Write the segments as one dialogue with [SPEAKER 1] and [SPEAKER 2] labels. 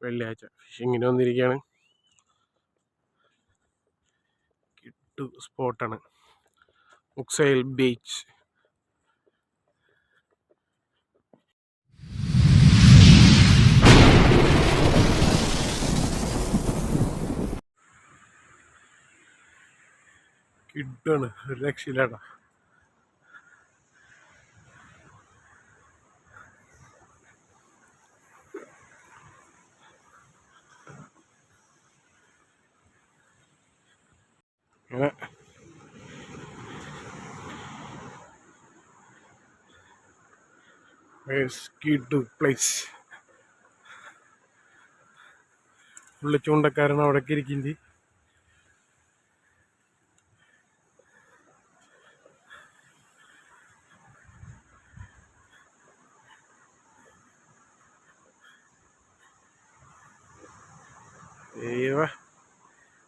[SPEAKER 1] വെള്ളിയാഴ്ച ഫിഷിങ്ങിന് വന്നിരിക്കുകയാണ് കിട്ടു സ്പോട്ടാണ് മുക്സൈൽ ബീച്ച് കിഡാണ് ഒരു രക്ഷയില്ലാടാ അങ്ങനെ കിഡു പ്ലേസ് ഉള്ള ചൂണ്ടക്കാരൻ അവിടേക്ക് ഇരിക്കുന്നത്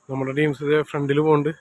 [SPEAKER 1] നമ്മുടെ ടീംസ് ഫ്രണ്ടിൽ പോകുന്നുണ്ട്